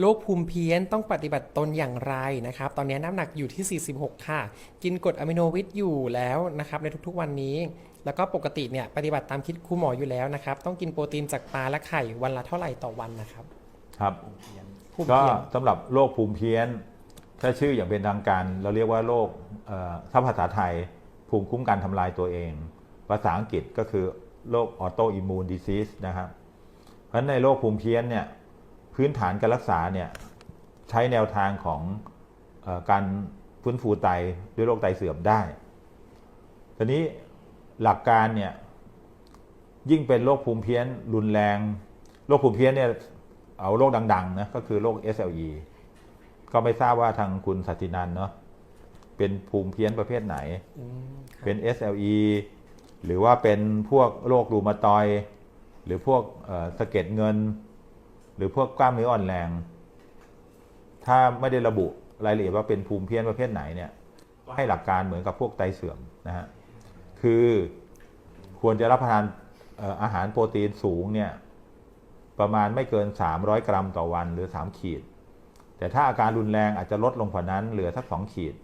โรคภูมิเพี้ยนต้องปฏิบัติตนอย่างไรนะครับ ตอนนี้น้ำหนักอยู่ที่ 46 ค่ะ กินกรดอะมิโนวิทอยู่แล้วนะครับในทุกๆวันนี้ แล้วก็ปกติเนี่ยปฏิบัติตามคิดครูหมออยู่แล้วนะครับ ต้องกินโปรตีนจากปลาและไข่วันละเท่าไหร่ต่อวันนะครับครับภูมิก็เพี้ยนสำหรับโรคภูมิเพี้ยน ถ้าชื่ออย่างเป็นทางการ เราเรียกว่าโรคเอ่อถ้าภาษาไทยภูมิคุ้มกันทำลายตัวเอง ภาษาอังกฤษก็คือโรคออโตอิมมูนดิซีสนะครับเพราะฉะนั้นในโรคภูมิเพี้ยนเนี่ย พื้นฐานการรักษาเนี่ยใช้แนวทางของอการฟื้นฟูไตด้วยโรคไตเสื่อมได้ทีนี้หลักการเนี่ยยิ่งเป็นโรคภูมิเพี้ยนรุนแรงโรคภูมิเพี้ยนเนี่ยเอาโรคดังๆนะก็คือโรค SLE ก็ไม่ทราบว่าทางคุณสัตินันเนาะเป็นภูมิเพี้ยนประเภทไหน เป็น SLE หรือว่าเป็นพวกโรครูมาตอย หรือพวกสะเก็ดเงิน หรือพวกกล้ามเนื้ออ่อนแรง ถ้าไม่ได้ระบุรายละเอียดว่าเป็นภูมิเพี้ยนประเภทไหนเนี่ยก็ให้หลักการเหมือนกับพวกไตเสื่อมนะฮะคือควรจะรับประทานเอ่ออาหารโปรตีนสูงเนี่ยประมาณไม่เกิน 300 กรัมต่อวันหรือ 3 ขีด แต่ถ้าอาการรุนแรงอาจจะลดลงกว่านั้นเหลือสัก 2 ขีด